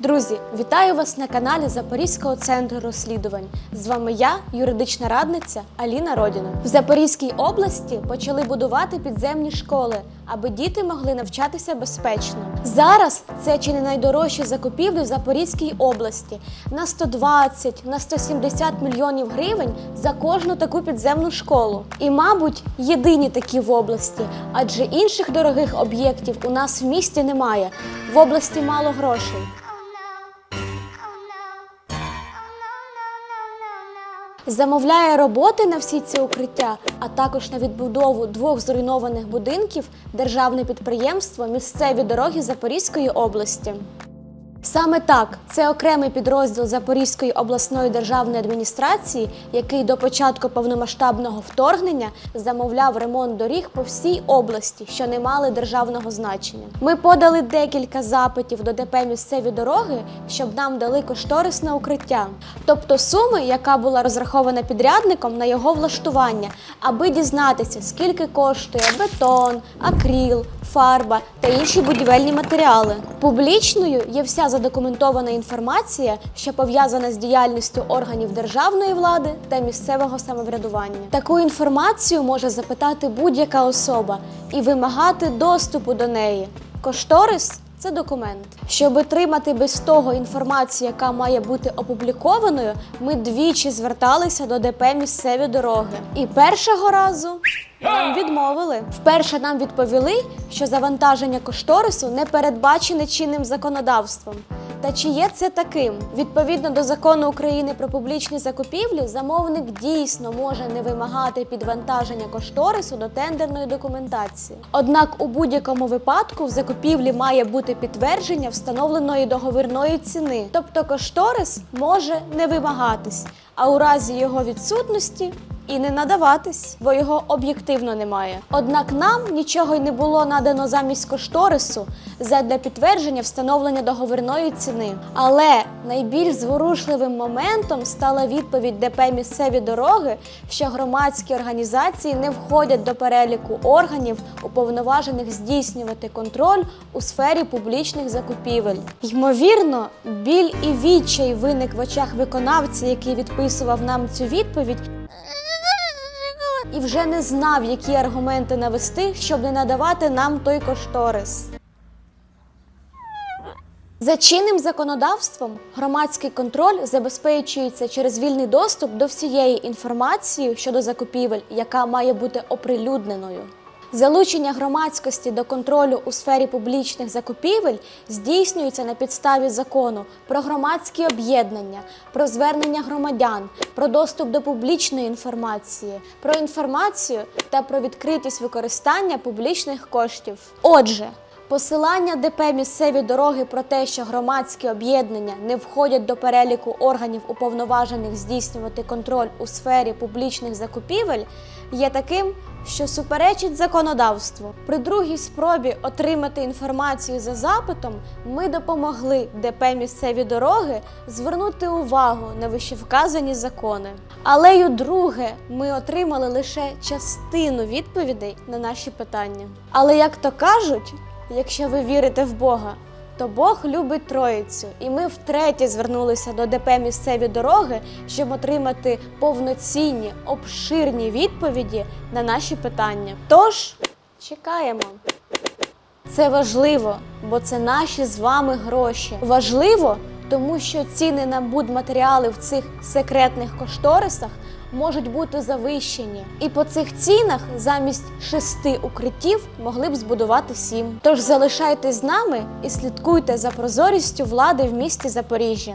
Друзі, вітаю вас на каналі Запорізького центру розслідувань. З вами я, юридична радниця Аліна Родіна. В Запорізькій області почали будувати підземні школи, аби діти могли навчатися безпечно. Зараз це чи не найдорожчі закупівлі в Запорізькій області на 120, на 170 мільйонів гривень за кожну таку підземну школу. І, мабуть, єдині такі в області, адже інших дорогих об'єктів у нас в місті немає. В області мало грошей. Замовляє роботи на всі ці укриття, а також на відбудову двох зруйнованих будинків державне підприємство Місцеві дороги Запорізької області. Саме так, це окремий підрозділ Запорізької обласної державної адміністрації, який до початку повномасштабного вторгнення замовляв ремонт доріг по всій області, що не мали державного значення. Ми подали декілька запитів до ДП місцеві дороги, щоб нам дали кошторисне укриття, тобто суми, яка була розрахована підрядником на його влаштування, аби дізнатися, скільки коштує бетон, акріл, фарба та інші будівельні матеріали. Публічною є вся задокументована інформація, що пов'язана з діяльністю органів державної влади та місцевого самоврядування. Таку інформацію може запитати будь-яка особа і вимагати доступу до неї. Кошторис це документ. Щоб отримати без того інформацію, яка має бути опублікованою, ми двічі зверталися до ДП місцеві дороги. І першого разу нам відмовили. Вперше нам відповіли, що завантаження кошторису не передбачене чинним законодавством. Та чи є це таким? Відповідно до закону України про публічні закупівлі, замовник дійсно може не вимагати підвантаження кошторису до тендерної документації. Однак у будь-якому випадку в закупівлі має бути підтвердження встановленої договірної ціни, тобто кошторис може не вимагатись, а у разі його відсутності і не надаватись, бо його об'єктивно немає. Однак нам нічого й не було надано замість кошторису задля підтвердження встановлення договірної ціни. Але найбільш зворушливим моментом стала відповідь ДП місцеві дороги, що громадські організації не входять до переліку органів, уповноважених здійснювати контроль у сфері публічних закупівель. Ймовірно, біль і відчай виник в очах виконавця, який відписував нам цю відповідь і вже не знав, які аргументи навести, щоб не надавати нам той кошторис. За чинним законодавством громадський контроль забезпечується через вільний доступ до всієї інформації щодо закупівель, яка має бути оприлюдненою. Залучення громадськості до контролю у сфері публічних закупівель здійснюється на підставі закону про громадські об'єднання, про звернення громадян, про доступ до публічної інформації, про інформацію та про відкритість використання публічних коштів. Отже, Посилання ДП місцеві дороги про те, що громадські об'єднання не входять до переліку органів уповноважених здійснювати контроль у сфері публічних закупівель, є таким, що суперечить законодавству. При другій спробі отримати інформацію за запитом ми допомогли ДП місцеві дороги звернути увагу на вищевказані закони. Але й удруге ми отримали лише частину відповідей на наші питання. Але як то кажуть, Якщо ви вірите в Бога, то Бог любить Троїцю, і ми втретє звернулися до ДП місцеві дороги, щоб отримати повноцінні, обширні відповіді на наші питання. Тож чекаємо. Це важливо, бо це наші з вами гроші. Важливо, тому що ціни на будматеріали в цих секретних кошторисах можуть бути завищені. І по цих цінах замість шести укриттів могли б збудувати сім. Тож залишайтесь з нами і слідкуйте за прозорістю влади в місті Запоріжжя.